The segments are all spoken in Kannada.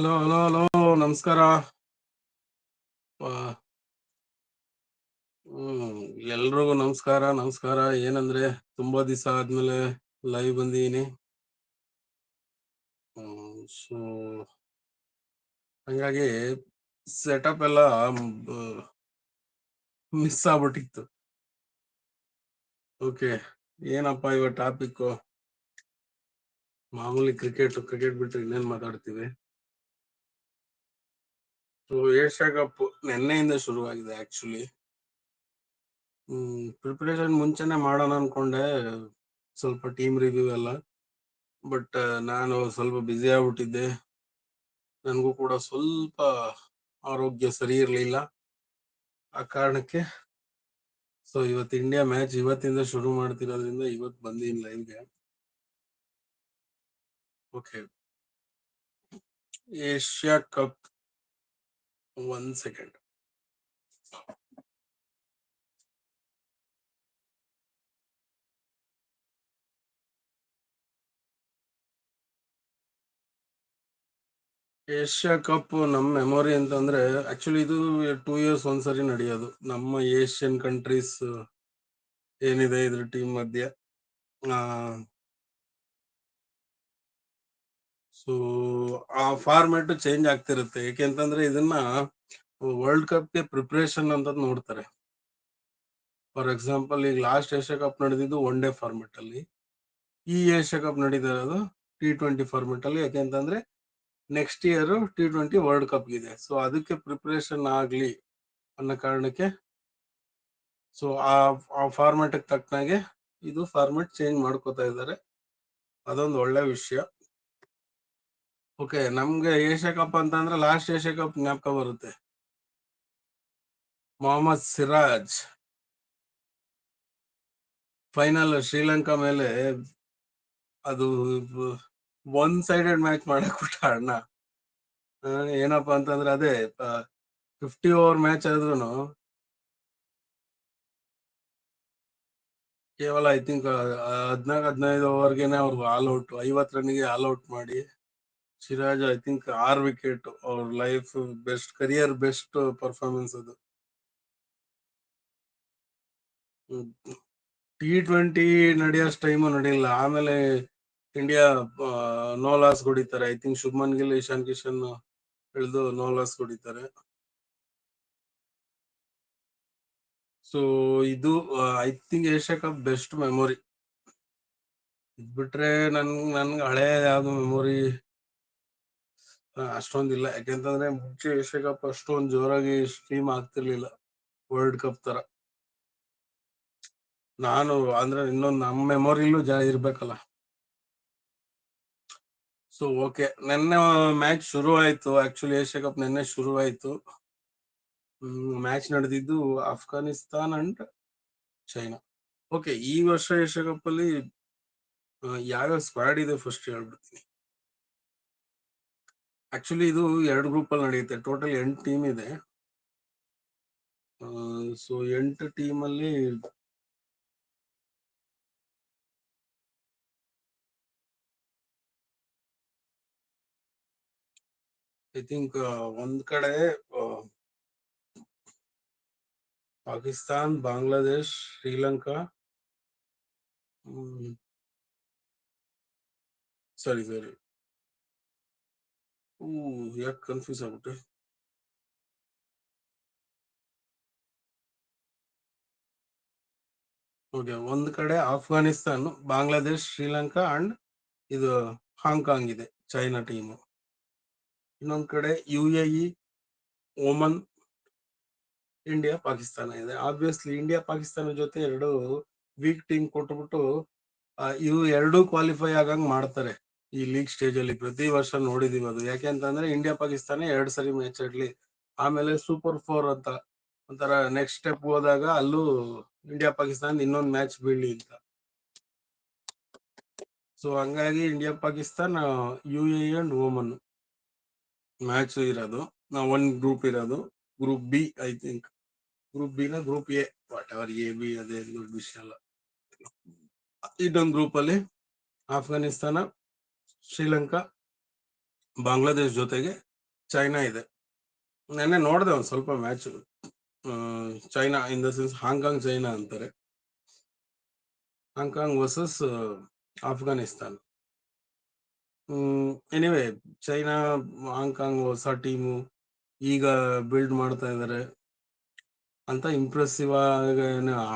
ಹಲೋ ಹಲೋ ಹಲೋ ನಮಸ್ಕಾರ. ಹ್ಮ್, ಎಲ್ರಿಗೂ ನಮಸ್ಕಾರ ನಮಸ್ಕಾರ. ಏನಂದ್ರೆ, ತುಂಬಾ ದಿವಸ ಆದ್ಮೇಲೆ ಲೈವ್ ಬಂದಿದ್ದೀನಿ ಸೊ ಹಂಗಾಗಿ ಸೆಟಪ್ ಎಲ್ಲ ಮಿಸ್ ಆಗ್ಬಿಟ್ಟಿತ್ತು. ಓಕೆ ಏನಪ್ಪಾ ಇವ ಟಾಪಿಕ್ ಮಾಮೂಲಿ ಕ್ರಿಕೆಟ್ ಕ್ರಿಕೆಟ್ ಬಿಟ್ರೆ ಇನ್ನೇನ್ ಮಾತಾಡ್ತೀವಿ? ಏಷ್ಯಾ ಕಪ್ ನಿನ್ನೆಯಿಂದ ಶುರುವಾಗಿದೆ ಆಕ್ಚುಲಿ ಹ್ಮ್ ಪ್ರಿಪರೇಷನ್ ಮುಂಚೆನೆ ಮಾಡೋಣ ಅನ್ಕೊಂಡೆ, ಸ್ವಲ್ಪ ಟೀಮ್ ರಿವ್ಯೂ ಎಲ್ಲ. ಬಟ್ ನಾನು ಸ್ವಲ್ಪ ಬ್ಯುಸಿ ಆಗ್ಬಿಟ್ಟಿದ್ದೆ. ನನಗೂ ಕೂಡ ಸ್ವಲ್ಪ ಆರೋಗ್ಯ ಸರಿ ಇರಲಿಲ್ಲ. ಆ ಕಾರಣಕ್ಕೆ ಸೊ ಇವತ್ತು ಇಂಡಿಯಾ ಮ್ಯಾಚ್ ಇವತ್ತಿಂದ ಶುರು ಮಾಡ್ತಿರೋದ್ರಿಂದ ಇವತ್ತು ಬಂದಿಲ್ಲ ಲೈವ್ಗೆ okay Asia cup. One second. Asia cup ನಮ್ಮ ಮೆಮೊರಿ ಅಂತಂದ್ರೆ ಆಕ್ಚುಲಿ ಇದು ಟೂ ಇಯರ್ಸ್ ಒಂದ್ಸರಿ ನಡೆಯೋದು. ನಮ್ಮ ಏಷ್ಯನ್ ಕಂಟ್ರೀಸ್ ಏನಿದೆ ಇದ್ರ ಟೀಮ್ ಮಧ್ಯೆ? ಸೊ ಆ ಫಾರ್ಮ್ಯಾಟ್ ಚೇಂಜ್ ಆಗ್ತಿರುತ್ತೆ. ಏಕೆಂತಂದ್ರೆ ಇದನ್ನ ವರ್ಲ್ಡ್ ಕಪ್ಗೆ ಪ್ರಿಪರೇಷನ್ ಅಂತ ನೋಡ್ತಾರೆ. ಫಾರ್ ಎಕ್ಸಾಂಪಲ್ ಈಗ ಲಾಸ್ಟ್ ಏಷ್ಯಾ ಕಪ್ ನಡೆದಿದ್ದು ಒನ್ ಡೇ ಫಾರ್ಮೆಟ್ ಅಲ್ಲಿ. ಈ ಏಷ್ಯಾ ಕಪ್ ನಡೀತಿರೋದು ಟಿ ಟ್ವೆಂಟಿ ಫಾರ್ಮೆಟ್ ಅಲ್ಲಿ. ಯಾಕೆಂತಂದ್ರೆ next year T twenty world cup ಇದೆ. ಸೊ ಅದಕ್ಕೆ ಪ್ರಿಪರೇಷನ್ ಆಗ್ಲಿ ಅನ್ನೋ ಕಾರಣಕ್ಕೆ ಸೊ ಆ ಆ ಫಾರ್ಮೆಟ್ ತಕ್ಕನಾಗೆ ಇದು ಫಾರ್ಮೆಟ್ ಚೇಂಜ್ ಮಾಡ್ಕೋತಾ ಇದ್ದಾರೆ. ಅದೊಂದು ಒಳ್ಳೆ ವಿಷಯ. ಓಕೆ, ನಮ್ಗೆ ಏಷ್ಯಾ ಕಪ್ ಅಂತಂದ್ರೆ ಲಾಸ್ಟ್ ಏಷ್ಯಾ ಕಪ್ ಜ್ಞಾಪಕ ಬರುತ್ತೆ. ಮೊಹಮ್ಮದ್ ಸಿರಾಜ್. ಫೈನಲ್ ಶ್ರೀಲಂಕಾ ಮೇಲೆ ಅದು ಒನ್ ಸೈಡೆಡ್ ಮ್ಯಾಚ್ ಮಾಡಕ್ ಬಿಟ್ಟ ಅಣ್ಣ. ಏನಪ್ಪಾ ಅಂತಂದ್ರೆ ಅದೇ ಫಿಫ್ಟಿ ಓವರ್ ಮ್ಯಾಚ್ ಆದ್ರೂ ಕೇವಲ ಐ ಥಿಂಕ್ ಹದ್ನಾಲ್ಕು, ಹದಿನೈದು ಓವರ್ಗೆನೆ ಅವ್ರಿಗೆ ಆಲ್ ಔಟ್ ಐವತ್ ರನ್ಗೆ ಆಲ್ ಔಟ್ ಮಾಡಿ ಸಿರಾಜ್ ಐ ಥಿಂಕ್ ಆರ್ ವಿಕೆಟ್ ಅವ್ರ life best career best performance ಅದು. ಟಿ ಟ್ವೆಂಟಿ ನಡೆಯೋಷ್ಟು ಟೈಮು ನಡೆಯಲ್ಲ. ಆಮೇಲೆ ಇಂಡಿಯಾ ನೋ ಲಾಸ್ ಹೊಡಿತಾರೆ ಐ ಥಿಂಕ್ ಶುಭ್ಮನ್ ಗಿಲ್ ಇಶಾನ್ ಕಿಶನ್ ಹಿಡಿದು ನೋ ಲಾಸ್ ಹೊಡಿತಾರೆ ಸೊ ಇದು I think Asia cup best memory ಬಿಟ್ರೆ ನನ್, ನನ್ಗೆ ಹಳೆ ಯಾವ್ದು ಮೆಮೊರಿ ಅಷ್ಟೊಂದಿಲ್ಲ. ಯಾಕೆಂತಂದ್ರೆ ಮುಂಚೆ ಏಷ್ಯಾ ಕಪ್ ಅಷ್ಟೊಂದು ಜೋರಾಗಿ ಸ್ಟ್ರೀಮ್ ಆಗ್ತಿರ್ಲಿಲ್ಲ. ವರ್ಲ್ಡ್ ಕಪ್ ತರ. ನಾನು ಅಂದ್ರೆ ಇನ್ನೊಂದು ನಮ್ಮ ಮೆಮೊರಿಲೂ ಜಾ ಇರ್ಬೇಕಲ್ಲ. ಸೊ ಓಕೆ ನಿನ್ನೆ ಮ್ಯಾಚ್ ಶುರು ಆಯ್ತು. ಆಕ್ಚುಲಿ ಏಷ್ಯಾ ಕಪ್ ನಿನ್ನೆ ಶುರು ಆಯ್ತು. ಮ್ಯಾಚ್ ನಡೆದಿದ್ದು ಅಫ್ಘಾನಿಸ್ತಾನ್ ಅಂಡ್ ಚೈನಾ ಓಕೆ ಈ ವರ್ಷ ಏಷ್ಯಾ ಕಪ್ ಅಲ್ಲಿ ಯಾವ ಯಾವ್ಯಾವ ಸ್ಕ್ವಾಡ್ ಇದೆ ಫಸ್ಟ್ ಹೇಳ್ಬಿಡ್ತೀನಿ. ಆಕ್ಚುಲಿ ಇದು ಎರಡು ಗ್ರೂಪ್ ಅಲ್ಲಿ ನಡೆಯುತ್ತೆ. ಟೋಟಲ್ ಎಂಟು ಟೀಮ್ ಇದೆ. ಸೊ ಎಂಟು ಟೀಮ್ ಅಲ್ಲಿ ಐ ಥಿಂಕ್ ಒಂದ್ ಕಡೆ ಪಾಕಿಸ್ತಾನ್, ಬಾಂಗ್ಲಾದೇಶ್, ಶ್ರೀಲಂಕಾ ಸರಿ ಸರಿ. ಹೂ ಯಾಕೆ ಕನ್ಫ್ಯೂಸ್ ಆಗ್ಬಿಟ್ಟೆ ಓಕೆ ಒಂದ್ ಕಡೆ ಆಫ್ಘಾನಿಸ್ತಾನ್ ಬಾಂಗ್ಲಾದೇಶ್ ಶ್ರೀಲಂಕಾ ಅಂಡ್ ಇದು ಹಾಂಗ್ಕಾಂಗ್ ಇದೆ ಚೈನಾ ಟೀಮ್ ಇನ್ನೊಂದ್ ಕಡೆ U A Oman India Pakistan ಇದೆ. ಆಬ್ವಿಯಸ್ಲಿ ಇಂಡಿಯಾ ಪಾಕಿಸ್ತಾನ ಜೊತೆ ಎರಡು ವೀಕ್ ಟೀಮ್ ಕೊಟ್ಬಿಟ್ಟು ಇವು ಎರಡೂ ಕ್ವಾಲಿಫೈ ಆಗಂಗ್ ಮಾಡ್ತಾರೆ. ಈ ಲೀಗ್ ಸ್ಟೇಜ್ ಅಲ್ಲಿ ಪ್ರತಿ ವರ್ಷ ನೋಡಿದೀವಿ ಅದು. ಯಾಕೆ ಅಂತಂದ್ರೆ ಇಂಡಿಯಾ ಪಾಕಿಸ್ತಾನ ಎರಡ್ ಸರಿ ಮ್ಯಾಚ್ ಆಡ್ಲಿ. ಆಮೇಲೆ ಸೂಪರ್ ಫೋರ್ ಅಂತ ಒಂಥರ ನೆಕ್ಸ್ಟ್ ಸ್ಟೆಪ್ ಹೋದಾಗ ಅಲ್ಲೂ ಇಂಡಿಯಾ ಪಾಕಿಸ್ತಾನ ಇನ್ನೊಂದ್ ಮ್ಯಾಚ್ ಬೀಳ್ಲಿ ಅಂತ. ಸೊ ಹಂಗಾಗಿ India Pakistan U A and Oman match ಇರೋದು. ನಾವು ಒನ್ ಗ್ರೂಪ್ ಇರೋದು. Group B I think group B ನ group A whatever A B ಅದೇ ದೊಡ್ಡ ವಿಷಯ ಅಲ್ಲ. ಇನ್ನೊಂದು ಗ್ರೂಪ್ ಅಲ್ಲಿ ಆಫ್ಘಾನಿಸ್ತಾನ ಶ್ರೀಲಂಕಾ ಬಾಂಗ್ಲಾದೇಶ್ ಜೊತೆಗೆ ಚೈನಾ ಇದೆ. ನೆನ್ನೆ ನೋಡಿದೆ ಒಂದು ಸ್ವಲ್ಪ match China in the sense Hong Kong China ಅಂತಾರೆ. Hong Kong versus Afghanistan. Anyway China Hong Kong ಹೊಸ ಟೀಮು ಈಗ ಬಿಲ್ಡ್ ಮಾಡ್ತಾ ಇದ್ದಾರೆ ಅಂತ ಇಂಪ್ರೆಸಿವ್ ಆಗ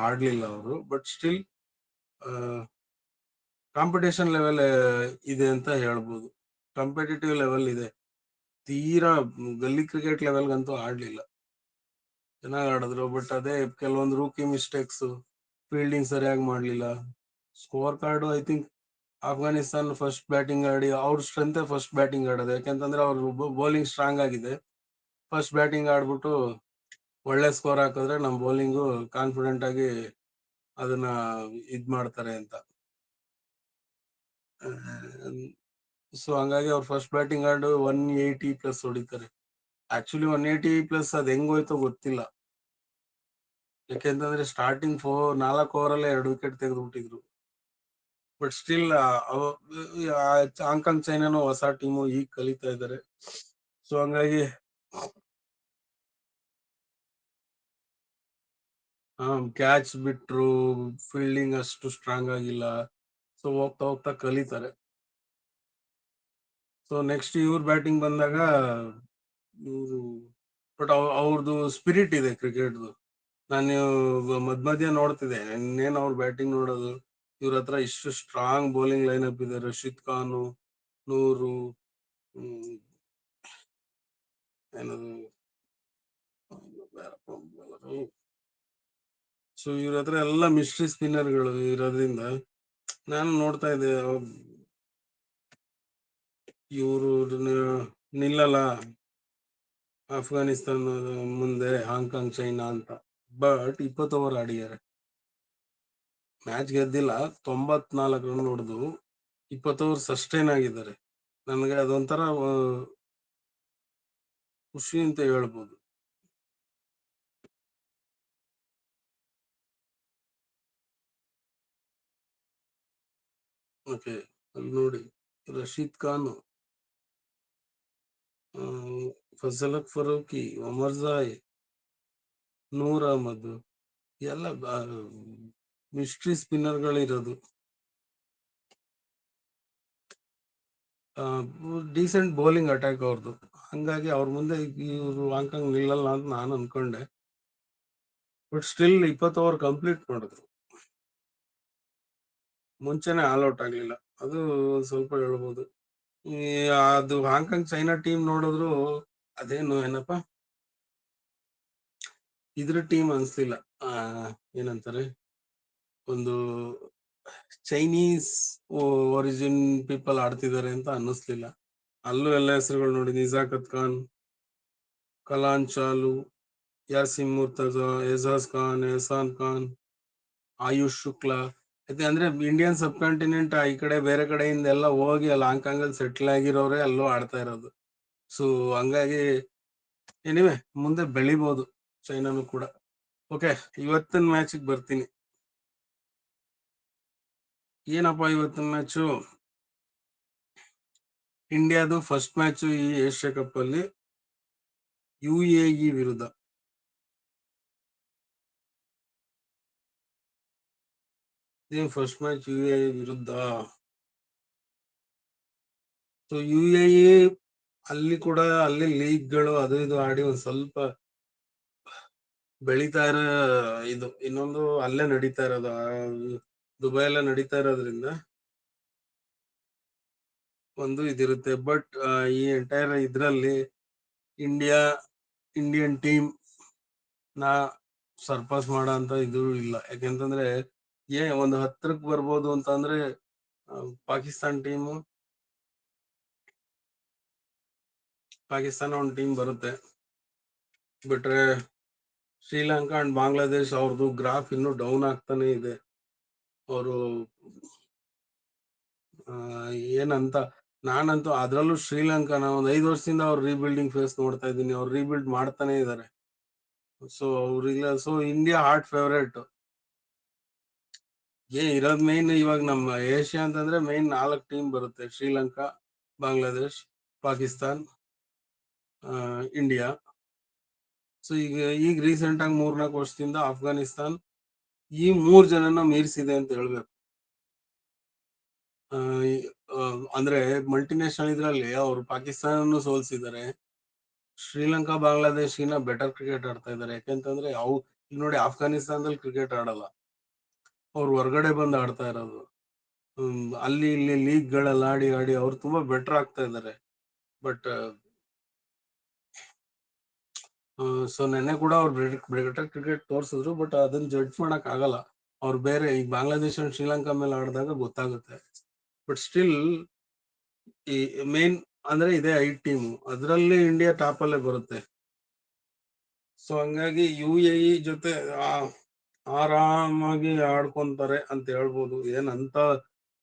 ಆಡ್ಲಿಲ್ಲ ಅವರು ಬಟ್ ಸ್ಟಿಲ್ ಕಾಂಪಿಟೇಷನ್ ಲೆವೆಲ್ ಇದೆ ಅಂತ ಹೇಳ್ಬೋದು. ಕಾಂಪಿಟೇಟಿವ್ ಲೆವೆಲ್ ಇದೆ. ತೀರಾ ಗಲ್ಲಿ ಕ್ರಿಕೆಟ್ ಲೆವೆಲ್ಗಂತೂ ಆಡಲಿಲ್ಲ. ಚೆನ್ನಾಗಿ ಆಡಿದ್ರು ಬಟ್ ಅದೇ ಕೆಲವೊಂದು ರೂಕಿ ಮಿಸ್ಟೇಕ್ಸ್ ಫೀಲ್ಡಿಂಗ್ ಸರಿಯಾಗಿ ಮಾಡಲಿಲ್ಲ. Score card I think Afghanistan first batting ಆಡಿ, ಅವ್ರ ಸ್ಟ್ರೆಂತ್ ಫಸ್ಟ್ ಬ್ಯಾಟಿಂಗ್ ಆಡೋದು. ಯಾಕೆಂತಂದ್ರೆ ಅವ್ರ ಬೌಲಿಂಗ್ ಸ್ಟ್ರಾಂಗ್ ಆಗಿದೆ. ಫಸ್ಟ್ ಬ್ಯಾಟಿಂಗ್ ಆಡ್ಬಿಟ್ಟು ಒಳ್ಳೆ ಸ್ಕೋರ್ ಹಾಕಿದ್ರೆ ನಮ್ಮ ಬೌಲಿಂಗು ಕಾನ್ಫಿಡೆಂಟ್ ಆಗಿ ಅದನ್ನ ಇದ್ ಮಾಡ್ತಾರೆ ಅಂತ. ಸೊ ಹಂಗಾಗಿ ಅವ್ರು ಫಸ್ಟ್ ಬ್ಯಾಟಿಂಗ್ ಆಡು ಒನ್ ಏಯ್ಟಿ ಪ್ಲಸ್ ಹೊಡಿತಾರೆ. ಆಕ್ಚುಲಿ ಒನ್ ಏಯ್ಟಿ ಪ್ಲಸ್ ಅದ್ ಹೆಂಗೋಯ್ತೋ ಗೊತ್ತಿಲ್ಲ. ಯಾಕೆಂತಂದ್ರೆ ಸ್ಟಾರ್ಟಿಂಗ್ ಫೋರ್ ನಾಲ್ಕು ಓವರ್ ಅಲ್ಲೇ ಎರಡು ವಿಕೆಟ್ ತೆಗೆದು ಬಿಟ್ಟಿದ್ರು ಬಟ್ ಸ್ಟಿಲ್ ಹಾಂಗ್ಕಾಂಗ್ ಚೈನಾನು ಹೊಸ ಟೀಮು ಈಗ ಕಲಿತಾ ಇದ್ದಾರೆ ಸೊ ಹಂಗಾಗಿ ಕ್ಯಾಚ್ ಬಿಟ್ರು ಫೀಲ್ಡಿಂಗ್ ಅಷ್ಟು ಸ್ಟ್ರಾಂಗ್ ಆಗಿಲ್ಲ. ಸೊ ಹೋಗ್ತಾ ಹೋಗ್ತಾ ಕಲಿತಾರೆ. ಸೊ ನೆಕ್ಸ್ಟ್ ಇವ್ರ ಬ್ಯಾಟಿಂಗ್ ಬಂದಾಗ, ಇವರು ಬಟ್ ಅವ್ರದ್ದು ಸ್ಪಿರಿಟ್ ಇದೆ ಕ್ರಿಕೆಟ್ದು ನಾನು ಮಧ್ಯ ಮಧ್ಯ ನೋಡ್ತಿದ್ದೆ. ಇನ್ನೇನು ಅವ್ರ ಬ್ಯಾಟಿಂಗ್ ನೋಡೋದು? ಇವ್ರ ಹತ್ರ ಇಷ್ಟು ಸ್ಟ್ರಾಂಗ್ ಬೌಲಿಂಗ್ ಲೈನ್ ಅಪ್ ಇದೆ. ರಶೀದ್ ಖಾನ್, ನೂರು ಏನದು? ಸೊ ಇವ್ರ ಹತ್ರ ಎಲ್ಲ ಮಿಸ್ಟ್ರಿ ಸ್ಪಿನ್ನರ್ಗಳು ಇರೋದ್ರಿಂದ ನಾನು ನೋಡ್ತಾ ಇದ್ದೆ ಇವರು ನಿಲ್ಲಲ್ಲ. ಅಫ್ಘಾನಿಸ್ತಾನ ಮುಂದೆ ಹಾಂಗ್ಕಾಂಗ್ ಚೈನಾ ಅಂತ. ಬಟ್ ಇಪ್ಪತ್ತು ಓವರ್ ಆಡಿದ್ದಾರೆ. ಮ್ಯಾಚ್ ಗೆದ್ದಿಲ್ಲ, ತೊಂಬತ್ನಾಲ್ಕು ರನ್ ಹೊಡೆದು ಇಪ್ಪತ್ತು ಓವರ್ ಸಸ್ಟೈನ್ ಆಗಿದ್ದಾರೆ. ನನಗೆ ಅದೊಂಥರ ಖುಷಿ ಅಂತ ಹೇಳ್ಬೋದು. ಓಕೆ, ಅಲ್ಲಿ ನೋಡಿ. ರಶೀದ್ ಖಾನ್. ಫಸಲಕ್ ಫರೂಕಿ, ಒಮರ್ ಜಾಯ್, ನೂರ್ ಅಹಮದ್, ಎಲ್ಲ ಮಿಸ್ಟ್ರಿ ಸ್ಪಿನ್ನರ್ಗಳಿರೋದು ಡೀಸೆಂಟ್ ಬೌಲಿಂಗ್ ಅಟ್ಯಾಕ್ ಅವ್ರದ್ದು ಹಂಗಾಗಿ ಅವ್ರ ಮುಂದೆ ಇವರು ಹಾಂಗ್ಕಾಂಗ್ ನಿಲ್ಲಲ್ಲ ಅಂತ ನಾನು ಅನ್ಕೊಂಡೆ. ಬಟ್ ಸ್ಟಿಲ್ ಇಪ್ಪತ್ತು ಓವರ್ ಕಂಪ್ಲೀಟ್ ಮಾಡಿದ್ರು. ಮುಂಚೆನೆ ಆಲ್ ಔಟ್ ಆಗ್ಲಿಲ್ಲ. ಅದು ಸ್ವಲ್ಪ ಹೇಳ್ಬೋದು. ಅದು ಹಾಂಗ್ಕಾಂಗ್ ಚೈನಾ ಟೀಮ್ ನೋಡಿದ್ರು ಅದೇನು ಏನಪ್ಪ? ಇದ್ರ ಟೀಮ್ ಅನ್ಸ್ಲಿಲ್ಲ. ಆ, ಏನಂತಾರೆ? ಒಂದು ಚೈನೀಸ್ ಒರಿಜಿನ್ ಪೀಪಲ್ ಆಡ್ತಿದ್ದಾರೆ ಅಂತ ಅನ್ನಿಸ್ಲಿಲ್ಲ. ಅಲ್ಲೂ ಎಲ್ಲ ಹೆಸರುಗಳು ನೋಡಿ, ನಿಜಾಕತ್ ಖಾನ್ ಕಲಾನ್ ಚಾಲು ಯಾಸಿಮ್ ಮುರ್ತಜಾ, ಎಜಾಜ್ ಖಾನ್, ಎಹಸಾನ್ ಖಾನ್, ಆಯುಷ್ ಶುಕ್ಲಾ. ಅದೇ ಅಂದ್ರೆ ಇಂಡಿಯನ್ ಸಬ್ ಕಾಂಟಿನೆಂಟ್ ಈ ಕಡೆ ಬೇರೆ ಕಡೆಯಿಂದ ಎಲ್ಲ ಹೋಗಿ ಅಲ್ಲಿ ಹಾಂಗ್ಕಾಂಗ್ ಅಲ್ಲಿ ಸೆಟ್ಲ್ ಆಗಿರೋರೆ ಅಲ್ಲೂ ಆಡ್ತಾ ಇರೋದು. ಸೊ ಹಂಗಾಗಿ ಎನಿವೆ ಮುಂದೆ ಬೆಳಿಬಹುದು ಚೈನಾನು ಕೂಡ. ಓಕೆ ಇವತ್ತಿನ ಮ್ಯಾಚ್ ಬರ್ತೀನಿ. ಏನಪ್ಪ ಇವತ್ತಿನ ಮ್ಯಾಚು ಇಂಡಿಯಾದು ಫಸ್ಟ್ ಮ್ಯಾಚು ಈ ಏಷ್ಯಾ ಕಪ್ ಅಲ್ಲಿ ಯು ಎ ಇ ವಿರುದ್ಧ. ಇದೇ ಫಸ್ಟ್ ಮ್ಯಾಚ್ ಯು ಎ ವಿರುದ್ಧ. ಸೊ ಯು ಎ ಅಲ್ಲಿ ಕೂಡ, ಅಲ್ಲಿ ಲೀಗ್ಗಳು ಅದು ಇದು ಆಡಿ ಒಂದ್ ಸ್ವಲ್ಪ ಬೆಳೀತಾ ಇರೋ ಇದು, ಇನ್ನೊಂದು ಅಲ್ಲೇ ನಡೀತಾ ಇರೋದು ದುಬೈ ಎಲ್ಲ ನಡೀತಾ ಇರೋದ್ರಿಂದ ಒಂದು ಇದಿರುತ್ತೆ. ಬಟ್ ಈ ಎಂಟೈರ್ ಇದ್ರಲ್ಲಿ ಇಂಡಿಯಾ ಇಂಡಿಯನ್ ಟೀಮ್ ನಾ ಸರ್ಪಾಸ್ ಮಾಡೋ ಅಂತ ಇದು ಇಲ್ಲ. ಯಾಕೆಂತಂದ್ರೆ ಏ ಒಂದು ಹತ್ರಕ್ ಬರ್ಬೋದು ಅಂತ ಅಂದ್ರೆ ಆ, ಪಾಕಿಸ್ತಾನ್ ಟೀಮು. ಪಾಕಿಸ್ತಾನ ಒಂದು ಟೀಮ್ ಬರುತ್ತೆ. ಬಿಟ್ರೆ ಶ್ರೀಲಂಕಾ ಅಂಡ್ ಬಾಂಗ್ಲಾದೇಶ್ ಅವ್ರದ್ದು ಗ್ರಾಫ್ ಇನ್ನೂ ಡೌನ್ ಆಗ್ತಾನೆ ಇದೆ. ಅವರು ಏನಂತ ನಾನಂತೂ ಅದ್ರಲ್ಲೂ ಶ್ರೀಲಂಕಾನ ಒಂದ್ ಐದು ವರ್ಷದಿಂದ ಅವ್ರು ರೀಬಿಲ್ಡಿಂಗ್ ಫೇಸ್ ನೋಡ್ತಾ ಇದ್ದೀನಿ. ಅವ್ರು ರೀಬಿಲ್ಡ್ ಮಾಡ್ತಾನೆ ಇದ್ದಾರೆ ಸೊ ಅವ್ರಿಲ್ಲ ಸೊ ಇಂಡಿಯಾ ಹಾರ್ಟ್ ಫೇವರೇಟ್ ಏ, ಇರೋದ್ ಮೇನ್ ಇವಾಗ ನಮ್ಮ ಏಷ್ಯಾ ಅಂತಂದ್ರೆ ಮೇನ್ ನಾಲ್ಕು ಟೀಮ್ ಬರುತ್ತೆ. ಶ್ರೀಲಂಕಾ, ಬಾಂಗ್ಲಾದೇಶ್, ಪಾಕಿಸ್ತಾನ್ ಇಂಡಿಯಾ ಸೊ ಈಗ ಈಗ ರೀಸೆಂಟ್ ಆಗಿ ಮೂರ್ನಾಲ್ಕು ವರ್ಷದಿಂದ ಅಫ್ಘಾನಿಸ್ತಾನ್ ಈ ಮೂರ್ ಜನನ ಮೀರಿಸಿದೆ ಅಂತ ಹೇಳ್ಬೇಕು. ಅಂದ್ರೆ ಮಲ್ಟಿನ್ಯಾಷನಲ್ ಇದ್ರಲ್ಲಿ ಅವರು ಪಾಕಿಸ್ತಾನ ಸೋಲ್ಸಿದ್ದಾರೆ. ಶ್ರೀಲಂಕಾ, ಬಾಂಗ್ಲಾದೇಶಿನ ಬೆಟರ್ ಕ್ರಿಕೆಟ್ ಆಡ್ತಾ ಇದ್ದಾರೆ. ಯಾಕೆಂತಂದ್ರೆ ಅವು ನೋಡಿ ಅಫ್ಘಾನಿಸ್ತಾನದಲ್ಲಿ ಕ್ರಿಕೆಟ್ ಆಡಲ್ಲ. ಅವ್ರು ಹೊರಗಡೆ ಬಂದು ಆಡ್ತಾ ಇರೋದು. ಅಲ್ಲಿ ಇಲ್ಲಿ ಲೀಗ್ ಗಳೆಲ್ಲ ಆಡಿ ಆಡಿ ಅವ್ರು ತುಂಬಾ ಬೆಟರ್ ಆಗ್ತಾ ಇದ್ದಾರೆ. ಬಟ್ ಸೊ ನೆನ್ನೆ ಕೂಡ ಅವ್ರು ಬೆಟರ್ ಕ್ರಿಕೆಟ್ ತೋರ್ಸಿದ್ರು ಬಟ್ ಅದನ್ನ ಜಡ್ಜ್ ಮಾಡಕ್ ಆಗಲ್ಲ. ಅವ್ರು ಬೇರೆ ಈಗ ಬಾಂಗ್ಲಾದೇಶ and ಶ್ರೀಲಂಕಾ ಮೇಲೆ ಆಡಿದಾಗ ಗೊತ್ತಾಗುತ್ತೆ. ಬಟ್ ಸ್ಟಿಲ್ ಈ ಮೇನ್ ಅಂದ್ರೆ ಇದೆ ಐ ಟೀಮ್ ಅದರಲ್ಲಿ ಇಂಡಿಯಾ ಟಾಪ್ ಅಲ್ಲೇ ಬರುತ್ತೆ. ಸೊ ಹಂಗಾಗಿ ಯು ಎ ಇ ಜೊತೆ ಆರಾಮಾಗಿ ಆಡ್ಕೊಂತಾರೆ ಅಂತ ಹೇಳ್ಬೋದು. ಏನಂತ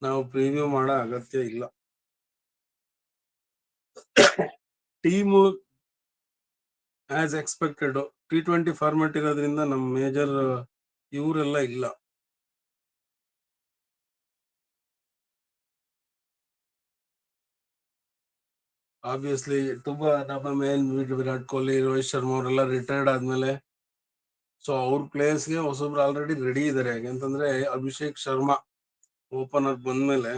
ನಾವು ಪ್ರಿವ್ಯೂ ಮಾಡೋ ಅಗತ್ಯ ಇಲ್ಲ. Team as expected T twenty format ಇರೋದ್ರಿಂದ ನಮ್ಮ ಮೇಜರ್ ಇವರೆಲ್ಲ ಇಲ್ಲ. ಆಬ್ವಿಯಸ್ಲಿ ತುಂಬಾ ನಮ್ಮ ಮೇನ್ ವಿರಾಟ್ ಕೊಹ್ಲಿ, ರೋಹಿತ್ ಶರ್ಮಾ ಅವರೆಲ್ಲ ರಿಟೈರ್ಡ್ ಆದ್ಮೇಲೆ ಸೊ ಅವ್ರ ಪ್ಲೇಯರ್ಸ್ಗೆ ಹೊಸಬ್ರು ಆಲ್ರೆಡಿ ರೆಡಿ ಇದಾರೆ. ಯಾಕಂತಂದ್ರೆ ಅಭಿಷೇಕ್ ಶರ್ಮಾ ಓಪನರ್ ಬಂದ್ಮೇಲೆ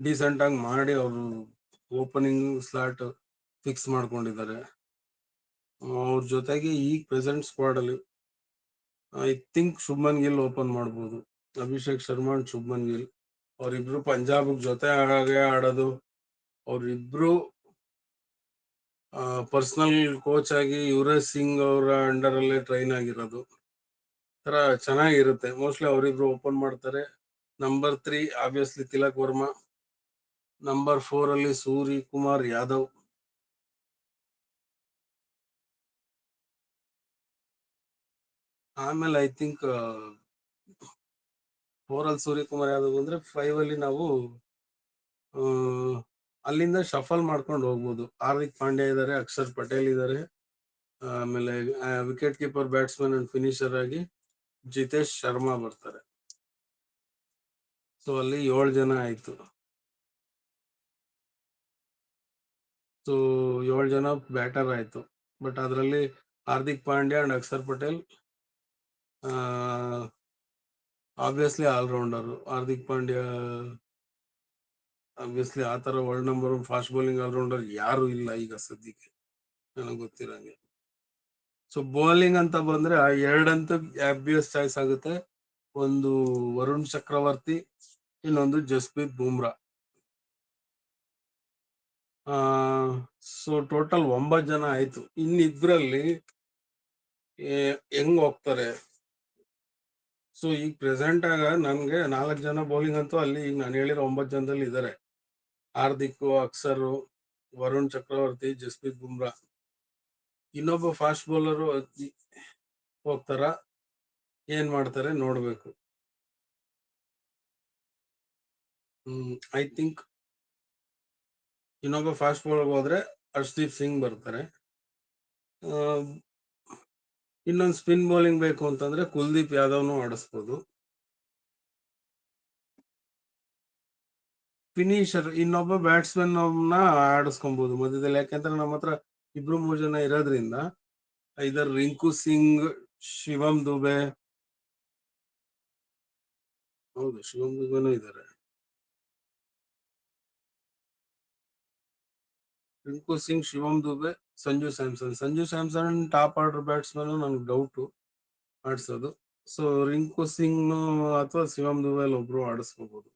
ಡೀಸೆಂಟ್ ಆಗಿ ಮಾಡಿ ಅವರು ಓಪನಿಂಗ್ ಸ್ಲಾಟ್ ಫಿಕ್ಸ್ ಮಾಡ್ಕೊಂಡಿದ್ದಾರೆ. ಅವ್ರ ಜೊತೆಗೆ ಈಗ ಪ್ರೆಸೆಂಟ್ ಸ್ಕ್ವಾಡ್ ಅಲ್ಲಿ I think Shubman Gill open ಮಾಡ್ಬೋದು. ಅಭಿಷೇಕ್ ಶರ್ಮಾ ಅಂಡ್ ಶುಭ್ಮನ್ ಗಿಲ್. ಅವರಿಬ್ರು ಪಂಜಾಬ್ ಜೊತೆ ಆಗಾಗೆ ಆಡೋದು. ಅವ್ರಿಬ್ರು ಪರ್ಸನಲ್ ಕೋಚ್ ಆಗಿ ಯುವರಾಜ್ ಸಿಂಗ್ ಅವರ ಅಂಡರ್ ಅಲ್ಲೇ ಟ್ರೈನ್ ಆಗಿರೋದು. ತರ ಚೆನ್ನಾಗಿರುತ್ತೆ. ಮೋಸ್ಟ್ಲಿ ಅವರಿಬ್ರು ಓಪನ್ ಮಾಡ್ತಾರೆ. Number three obviously Tilak Varma. Number four ಅಲ್ಲಿ ಸೂರಿ ಕುಮಾರ್ ಯಾದವ್. ಆಮೇಲೆ ಐ ಥಿಂಕ್ ಫೋರ್ ಅಲ್ಲಿ ಸೂರ್ಯಕುಮಾರ್ ಯಾದವ್ ಅಂದ್ರೆ ಫೈವ್ ಅಲ್ಲಿ ನಾವು ಅಲ್ಲಿಂದ ಶಫಲ್ ಮಾಡ್ಕೊಂಡು ಹೋಗ್ಬೋದು. ಹಾರ್ದಿಕ್ ಪಾಂಡ್ಯ ಇದ್ದಾರೆ ಅಕ್ಷರ್ ಪಟೇಲ್ ಇದ್ದಾರೆ ಆಮೇಲೆ wicket keeper batsman and finisher ಆಗಿ ಜಿತೇಶ್ ಶರ್ಮಾ ಬರ್ತಾರೆ. ಸೊ ಅಲ್ಲಿ ಏಳು ಜನ ಆಯ್ತು. ಸೊ ಏಳು ಜನ ಬ್ಯಾಟರ್ ಆಯ್ತು. ಬಟ್ ಅದರಲ್ಲಿ Hardik Pandya and Akshar Patel obviously allrounder Hardik Pandya obviously ಆ ತರ world number one fast bowling allrounder ಯಾರು ಇಲ್ಲ ಈಗ ಸದ್ಯಕ್ಕೆ. ನನಗೆ ಗೊತ್ತಿರಂಗೆ. ಸೊ ಬೌಲಿಂಗ್ ಅಂತ ಬಂದ್ರೆ ಆ ಎರಡಂತೂ ಆಬ್ವಿಯಸ್ ಚಾಯ್ಸ್ ಆಗುತ್ತೆ. ಒಂದು ವರುಣ್ ಚಕ್ರವರ್ತಿ, ಇನ್ನೊಂದು ಜಸ್ಪ್ರೀತ್ ಬೂಮ್ರಾ. ಆ ಸೊ ಟೋಟಲ್ ಒಂಬತ್ ಜನ ಆಯ್ತು. ಇನ್ನಿಬ್ರಲ್ಲಿ ಏ- ಹೆಂಗ್ ಹೋಗ್ತಾರೆ? ಸೊ ಈಗ ಪ್ರೆಸೆಂಟ್ ಆಗ ನನ್ಗೆ ನಾಲ್ಕು ಜನ ಬೌಲಿಂಗ್ ಅಂತೂ ಅಲ್ಲಿ ಈಗ ನಾನು ಹೇಳಿರೋ ಒಂಬತ್ತು ಜನದಲ್ಲಿ ಇದ್ದಾರೆ ಹಾರ್ದಿಕ್, ಅಕ್ಸರ್, ವರುಣ್ ಚಕ್ರವರ್ತಿ, ಜಸ್ಪ್ರೀತ್ ಬುಮ್ರಾ. ಇನ್ನೊಬ್ಬ ಫಾಸ್ಟ್ ಬೌಲರು ಹೋಗ್ತಾರ. ಏನ್ ಮಾಡ್ತಾರೆ ನೋಡ್ಬೇಕು. ಹ್ಮ್ ಐ ಥಿಂಕ್ ಇನ್ನೊಬ್ಬ ಫಾಸ್ಟ್ ಬೌಲರ್ ಹೋದ್ರೆ ಹರ್ಷದೀಪ್ ಸಿಂಗ್ ಬರ್ತಾರೆ. ಇನ್ನೊಂದು ಸ್ಪಿನ್ ಬೌಲಿಂಗ್ ಬೇಕು ಅಂತಂದ್ರೆ ಕುಲ್ದೀಪ್ ಯಾದವ್ನು ಆಡಿಸ್ಬೋದು. ಫಿನಿಶರ್ ಇನ್ನೊಬ್ಬ ಬ್ಯಾಟ್ಸ್ಮನ್ನ ಆಡಿಸ್ಕೊಬಹುದು ಮಧ್ಯದಲ್ಲಿ ಯಾಕೆಂದ್ರೆ ನಮ್ಮ ಹತ್ರ ಇಬ್ರು ಮೂರು ಜನ ಇರೋದ್ರಿಂದ ಇದರ್ ರಿಂಕು ಸಿಂಗ್ ಶಿವಂ ದುಬೆ ಹೌದು ಶಿವಂ ದುಬೆನೂ ಇದ್ದಾರೆ. Rinku Singh Shivam Dube Sanju Samson Sanju Samson top order batsman ನನ್ಗೆ ಡೌಟ್ ಆಡ್ಸೋದು. ಸೊ ರಿಂಕು ಸಿಂಗ್ ಅಥವಾ ಶಿವಂ ದುಬೆಲ್ ಒಬ್ರು ಆಡಿಸ್ಕೋಬಹುದು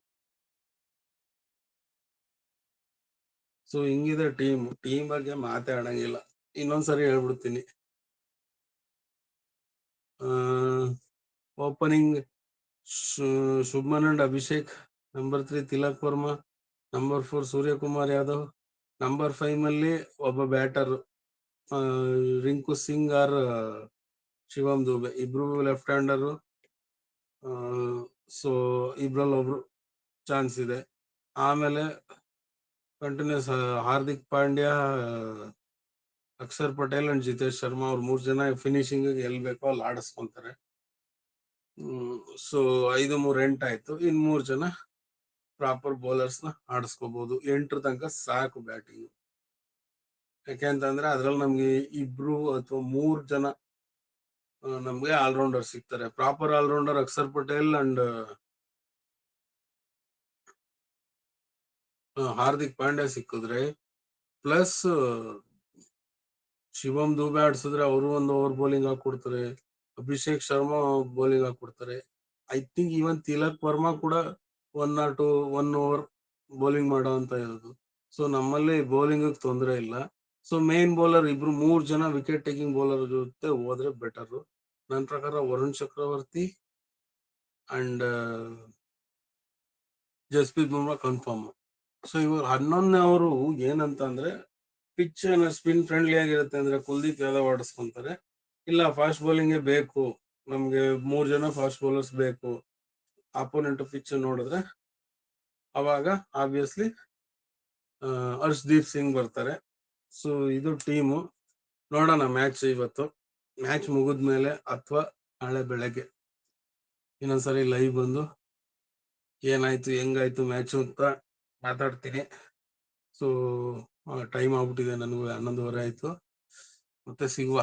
ಸೊ ಹಿಂಗಿದೆ ಟೀಮ್ ಟೀಮ್ ಬಗ್ಗೆ ಮಾತಾಡಂಗಿಲ್ಲ. ಇನ್ನೊಂದ್ಸರಿ ಹೇಳ್ಬಿಡ್ತೀನಿ. Opening Shubman and Abhishek number three Tilak Varma number four Suryakumar Yadav number five ಅಲ್ಲಿ ಒಬ್ಬ ಬ್ಯಾಟರ್ ರಿಂಕು ಸಿಂಗ್ ಆರ್ ಶಿವಮ್ ದುಬೆ. ಇಬ್ರು ಲೆಫ್ಟ್ ಹ್ಯಾಂಡರು ಸೊ ಇಬ್ರಲ್ಲಿ ಒಬ್ರು ಚಾನ್ಸ್ ಇದೆ. ಆಮೇಲೆ ಕಂಟಿನ್ಯೂಸ್ ಹಾರ್ದಿಕ್ ಪಾಂಡ್ಯ ಅಕ್ಷರ್ ಪಟೇಲ್ ಅಂಡ್ ಜಿತೇಶ್ ಶರ್ಮಾ ಅವ್ರ ಮೂರ್ ಜನ ಫಿನಿಶಿಂಗ್ ಎಲ್ಲಿ ಬೇಕೋ ಅಲ್ಲಿ ಆಡಿಸ್ಕೊಂತಾರೆ. ಸೊ ಐದು ಮೂರ್ ಎಂಟು ಆಯ್ತು. ಇನ್ ಮೂರ್ ಜನ ಪ್ರಾಪರ್ ಬೌಲರ್ಸ್ನ ಆಡಿಸ್ಕೋಬಹುದು ಎಂಟ್ರ ತನಕ ಸಾಕು ಬ್ಯಾಟಿಂಗ್ ಯಾಕೆಂತಂದ್ರೆ ಅದ್ರಲ್ಲಿ ನಮ್ಗೆ ಇಬ್ರು ಅಥವಾ ಮೂರ್ ಜನ ನಮ್ಗೆ ಆಲ್ರೌಂಡರ್ ಸಿಗ್ತಾರೆ. Proper allrounder Akshar Patel and Hardik Pandya ಸಿಕ್ಕಿದ್ರೆ, ಪ್ಲಸ್ ಶಿವಮ್ ದುಬೆ ಆಡ್ಸಿದ್ರೆ ಅವರು ಒಂದು ಓವರ್ ಬೌಲಿಂಗ್ ಹಾಕೊಡ್ತಾರೆ Abhishek Sharma bowling ಹಾಕೊಡ್ತಾರೆ I think even Tilak Varma ಕೂಡ one or two one over bowling ಮಾಡೋ ಅಂತ ಇರೋದು. ಸೊ ನಮ್ಮಲ್ಲಿ ಬೌಲಿಂಗ್ ತೊಂದರೆ ಇಲ್ಲ. ಸೊ ಮೇನ್ ಬೌಲರ್ ಇಬ್ರು, ಮೂರ್ ಜನ ವಿಕೆಟ್ ಟೇಕಿಂಗ್ ಬೌಲರ್ ಜೊತೆ ಹೋದ್ರೆ ಬೆಟರ್ ನನ್ನ ಪ್ರಕಾರ Varun Chakravarthy and Jasprit Bumrah confirm so ಇವರು ಹನ್ನೊಂದನೇ ಅವರು ಏನಂತ ಅಂದ್ರೆ ಪಿಚ್ ಸ್ಪಿನ್ ಫ್ರೆಂಡ್ಲಿ ಆಗಿರುತ್ತೆ ಅಂದ್ರೆ ಕುಲ್ದೀಪ್ ಯಾದವ್ ಆಡಿಸ್ಕೊಂತಾರೆ. ಇಲ್ಲ ಫಾಸ್ಟ್ ಬೌಲಿಂಗ್ ಬೇಕು. ನಮ್ಗೆ ಮೂರ್ ಜನ ಫಾಸ್ಟ್ ಬೌಲರ್ಸ್ ಬೇಕು. ಅಪೋನೆಂಟ್ ಪಿಚ್ ನೋಡಿದ್ರೆ, ಅವಾಗ ಆಬ್ವಿಯಸ್ಲಿ ಹರ್ಷ್ದೀಪ್ ಸಿಂಗ್ ಬರ್ತಾರೆ. ಸೊ ಇದು ಟೀಮು ನೋಡೋಣ ಮ್ಯಾಚ್ ಇವತ್ತು. ಮ್ಯಾಚ್ ಮುಗಿದ್ಮೇಲೆ ಅಥವಾ ನಾಳೆ ಬೆಳಗ್ಗೆ. ಇನ್ನೊಂದ್ಸರಿ ಲೈವ್ ಬಂದು, ಏನಾಯ್ತು, ಹೆಂಗಾಯ್ತು ಮ್ಯಾಚ್ ಅಂತ ಮಾತಾಡ್ತೀನಿ. ಸೊ ಟೈಮ್ ಆಗ್ಬಿಟ್ಟಿದೆ ನನಗೂ, ಹನ್ನೊಂದುವರೆ ಆಯ್ತು. ಮತ್ತೆ ಸಿಗುವ.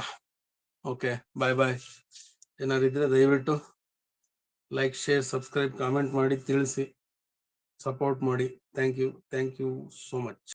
ಓಕೆ ಬಾಯ್ ಬಾಯ್ ಏನಾರಿದ್ರೆ ದಯವಿಟ್ಟು ಲೈಕ್ ಶೇರ್ ಸಬ್ಸ್ಕ್ರೈಬ್ ಕಾಮೆಂಟ್ ಮಾಡಿ, ತಿಳಿಸಿ. ಸಪೋರ್ಟ್ ಮಾಡಿ. Thank you thank you so much